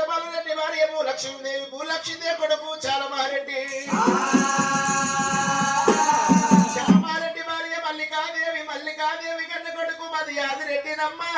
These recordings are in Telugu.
జమాలురెడ్డి భార్యము లక్ష్మీదేవి భూలక్ష్మీదేవి కొడుకు చాలమారెడ్డి. చామారెడ్డి భార్య మల్లికాదేవి మల్లికాదేవి కన్న కొడుకు మది యాదిరెడ్డినమ్మా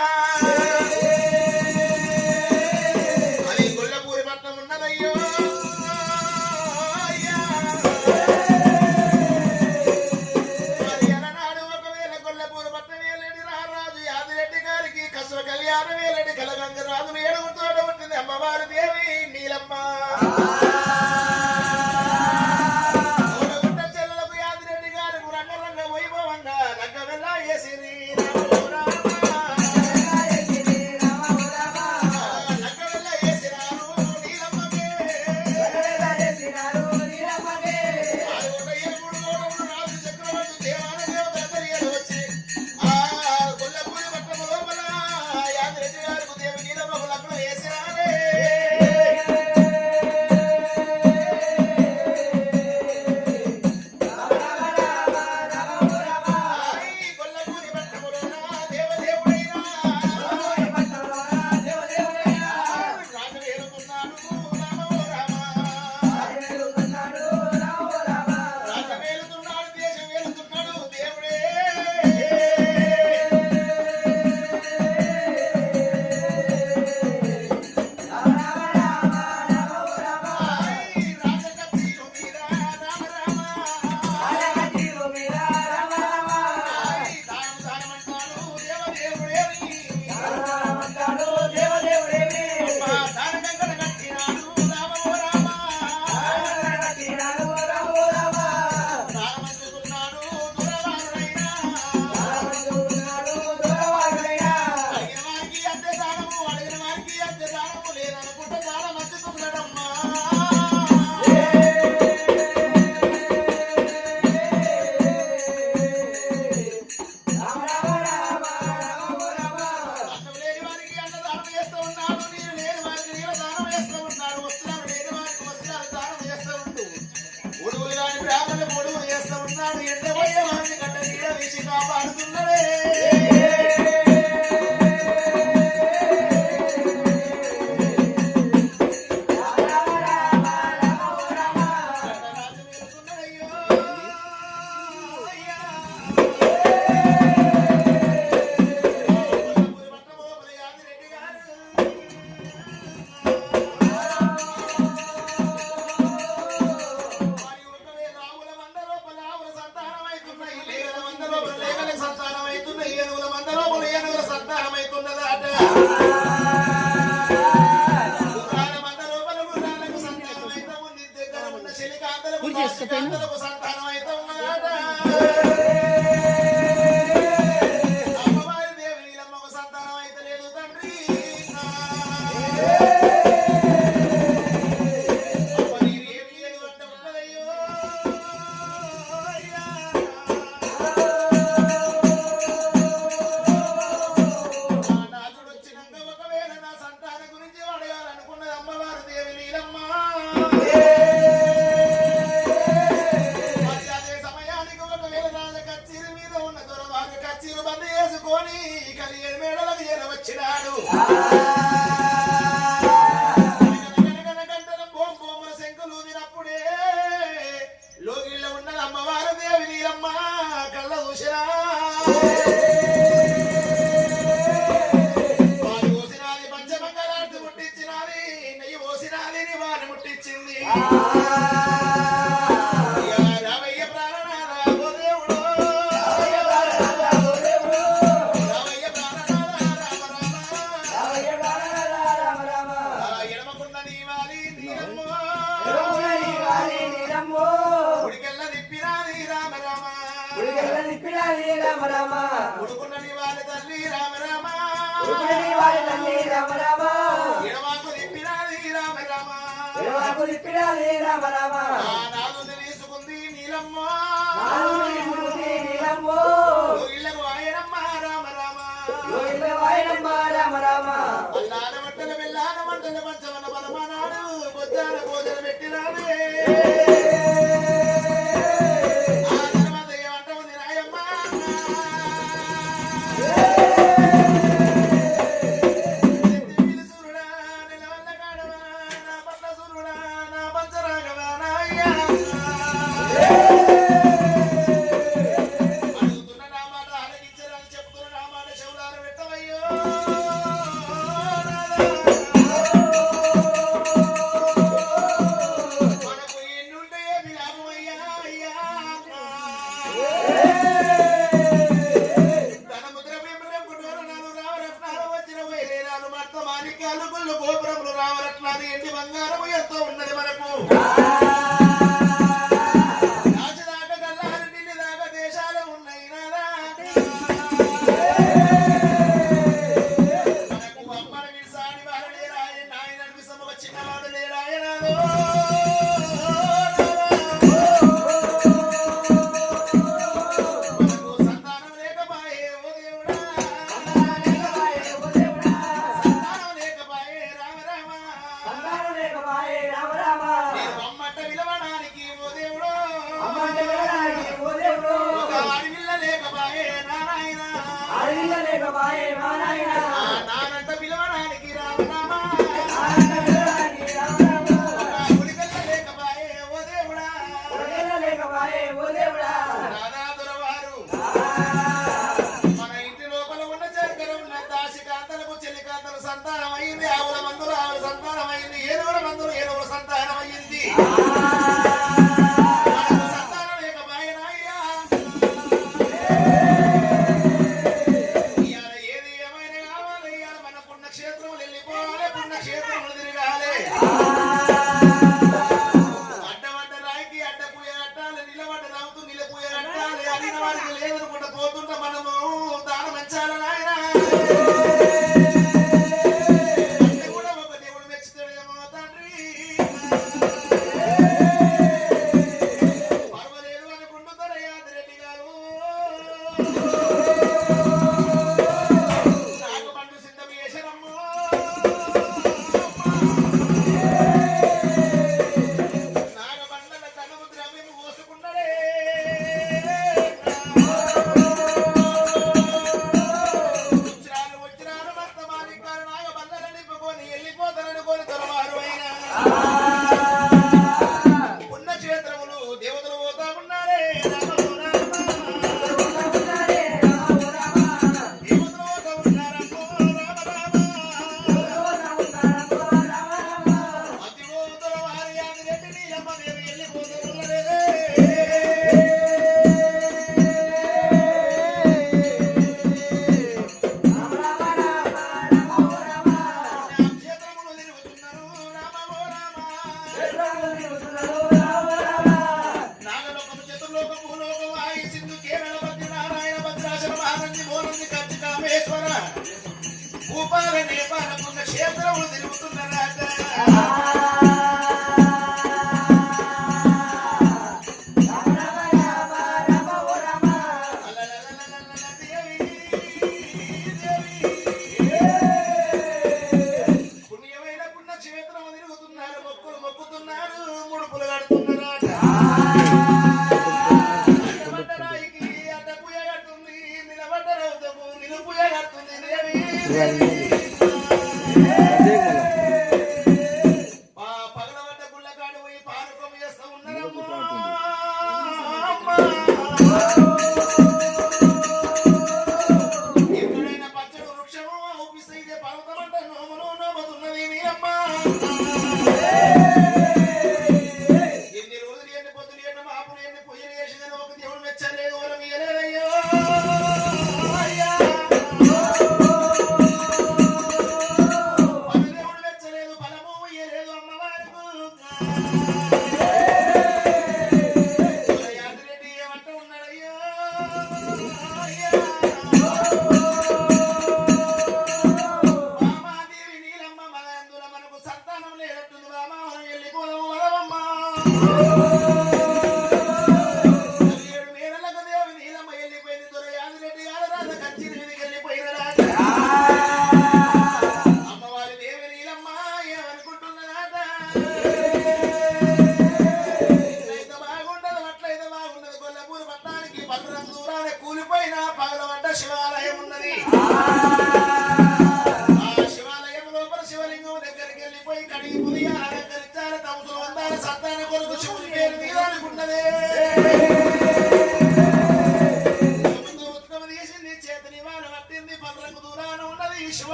చెప్పినా లేదా రామ నాలుగు తెలుసుకుంది నీలమ్మ. నీలమ్మ. ఇళ్ళకు ఆయనమ్మ రామ రామ ఇళ్ళకు ఆయనమ్మ రామ రామ అల్లాన మంటలు వెళ్ళాన మంటలు మంచమన్న బలమనాడు బొచ్చాన Marguerite, não vou భూపాల నేపాలకున్న ముడుపులు కడుతున్నారట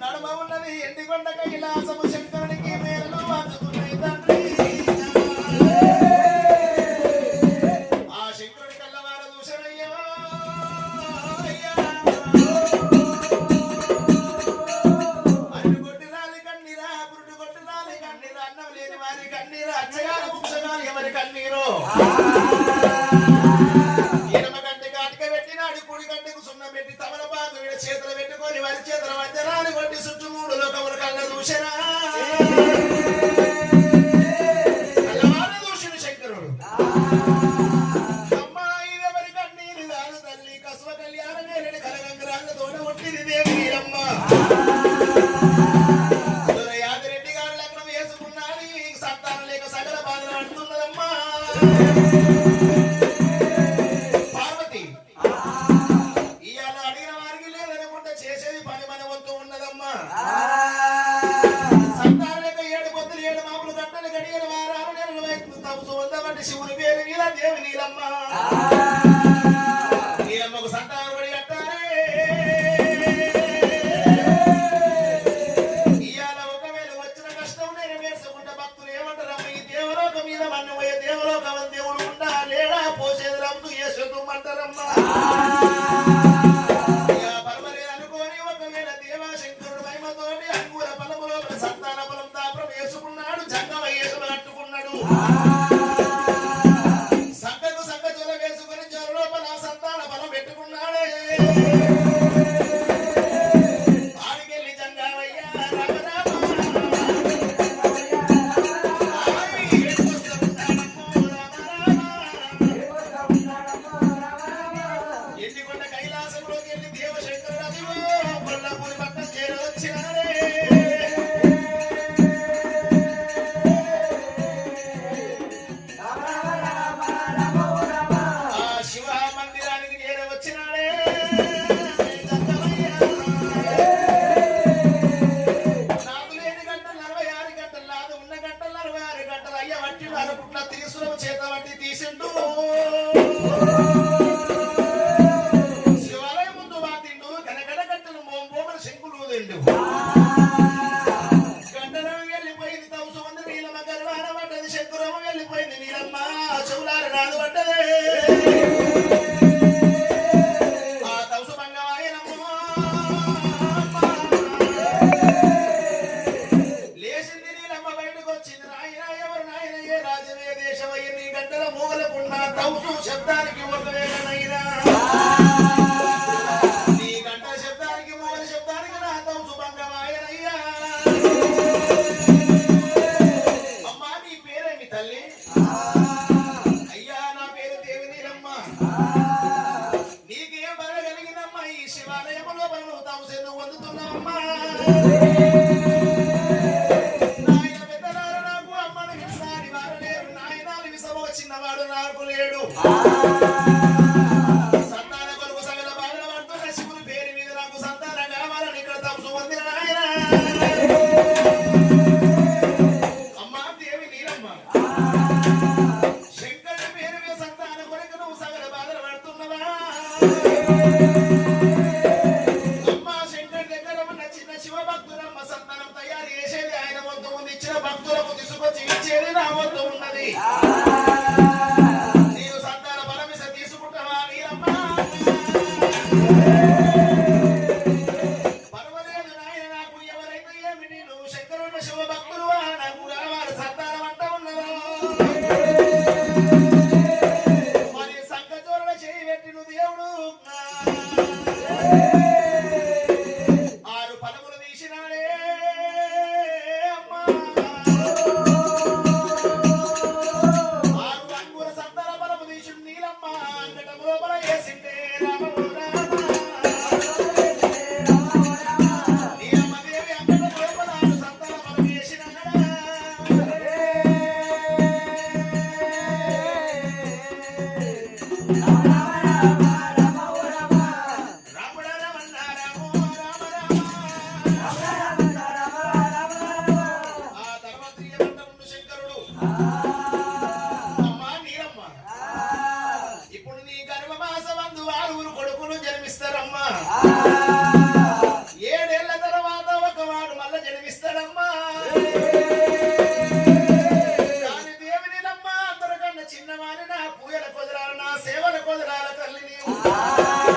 నడుమ ఎండి ఎండికొండ కైలాసము శంకరునికి మేర será ఎక్కుతాం సోదమంటే శివుని పేరు ఇలా దేవి నీలమ్మ. నీలమ్మకు సంతానం వచ్చింది నాయన ఎవరు నాయన? ఏ రాజవే దేశమయ్య నీ గంటల మూగలకుండా తౌసు శబ్దానికి ఉండవేనైనా Bye. చిన్నవాని నా పూజల కుదరాల నా సేవల కుదరాల తల్లి నీవు